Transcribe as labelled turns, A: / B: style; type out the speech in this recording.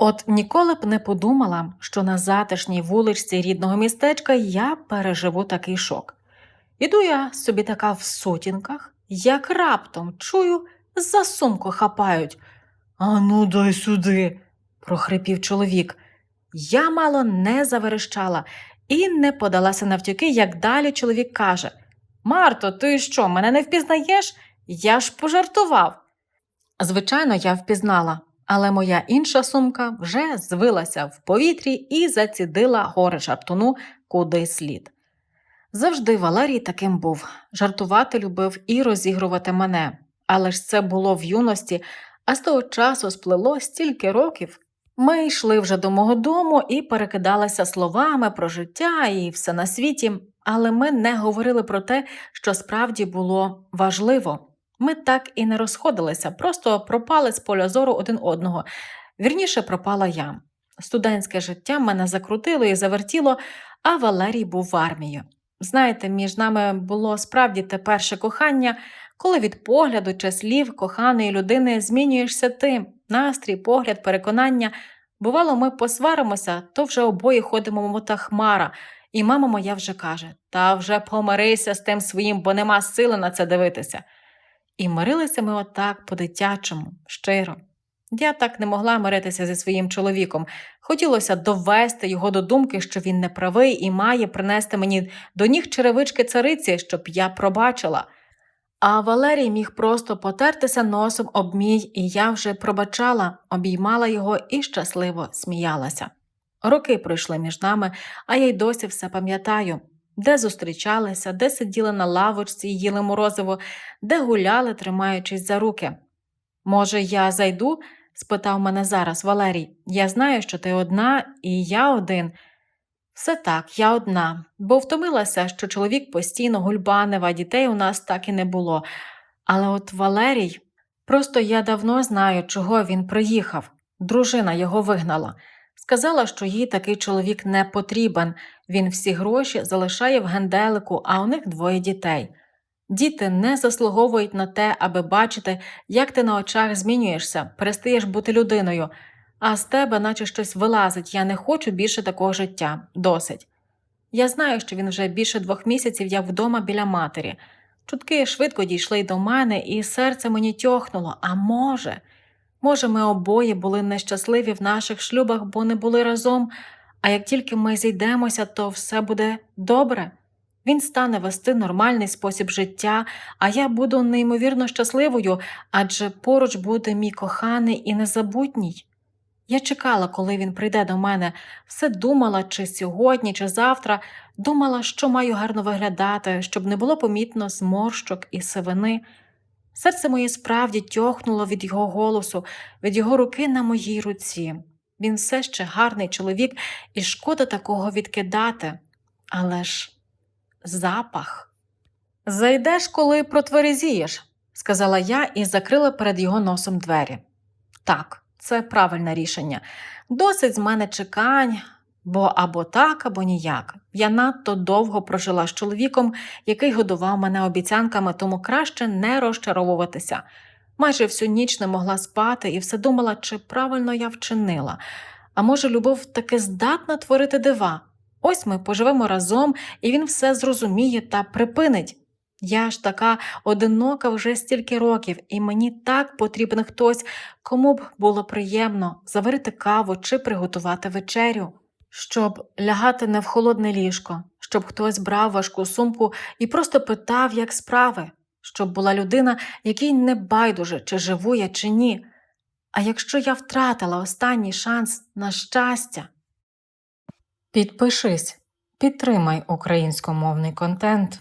A: От ніколи б не подумала, що на затишній вуличці рідного містечка я переживу такий шок. Іду я собі така в сутінках, як раптом чую, за сумку хапають. Ану, дай сюди, прохрипів чоловік. Я мало не заверещала і не подалася навтюки, як далі чоловік каже: Марто, ти що, мене не впізнаєш? Я ж пожартував. Звичайно, я впізнала, але моя інша сумка вже звилася в повітрі і зацідила гори жартуну куди слід. Завжди Валерій таким був, жартувати любив і розігрувати мене. Але ж це було в юності, а з того часу сплело стільки років. Ми йшли вже до мого дому і перекидалися словами про життя і все на світі, але ми не говорили про те, що справді було важливо. Ми так і не розходилися, просто пропали з поля зору один одного. Вірніше пропала я. Студентське життя мене закрутило і завертіло, а Валерій був в армії. Знаєте, між нами було справді те перше кохання, коли від погляду чи слів коханої людини змінюєшся ти, настрій, погляд, переконання. Бувало, ми посваримося, то вже обоє ходимо мота хмара, і мама моя вже каже: Та вже помирися з тим своїм, бо нема сили на це дивитися. І мирилися ми отак по-дитячому, щиро. Я так не могла миритися зі своїм чоловіком. Хотілося довести його до думки, що він неправий і має принести мені до ніг черевички цариці, щоб я пробачила. А Валерій міг просто потертися носом об мій, і я вже пробачала, обіймала його і щасливо сміялася. Роки пройшли між нами, а я й досі все пам'ятаю, де зустрічалися, де сиділи на лавочці і їли морозиво, де гуляли, тримаючись за руки. Може, я зайду? спитав мене зараз Валерій. Я знаю, що ти одна, і я один. Все так, я одна, бо втомилася, що чоловік постійно гульбанив, а дітей у нас так і не було. Але от Валерій, просто я давно знаю, чого він приїхав. Дружина його вигнала. Сказала, що їй такий чоловік не потрібен. Він всі гроші залишає в генделику, а у них двоє дітей. Діти не заслуговують на те, аби бачити, як ти на очах змінюєшся, перестаєш бути людиною, а з тебе, наче щось вилазить, я не хочу більше такого життя, досить. Я знаю, що він вже більше двох місяців як вдома біля матері. Чутки швидко дійшли до мене, і серце мені тьохнуло, а може, може, ми обоє були нещасливі в наших шлюбах, бо не були разом, а як тільки ми зійдемося, то все буде добре. Він стане вести нормальний спосіб життя, а я буду неймовірно щасливою, адже поруч буде мій коханий і незабутній. Я чекала, коли він прийде до мене, все думала, чи сьогодні, чи завтра, думала, що маю гарно виглядати, щоб не було помітно зморщок і сивини. Серце моє справді тьохнуло від його голосу, від його руки на моїй руці. Він все ще гарний чоловік, і шкода такого відкидати. Але ж запах. Зайдеш, коли протверезієш, сказала я і закрила перед його носом двері. Так, це правильне рішення. Досить з мене чекань, бо або так, або ніяк. Я надто довго прожила з чоловіком, який годував мене обіцянками, тому краще не розчаровуватися. Майже всю ніч не могла спати і все думала, чи правильно я вчинила. А може, любов таки здатна творити дива? Ось ми поживемо разом, і він все зрозуміє та припинить. Я ж така одинока вже стільки років, і мені так потрібен хтось, кому б було приємно заварити каву чи приготувати вечерю, щоб лягати не в холодне ліжко, щоб хтось брав важку сумку і просто питав, як справи, щоб була людина, якій не байдуже, чи живу я, чи ні. А якщо я втратила останній шанс на щастя. Підпишись, підтримай українськомовний контент.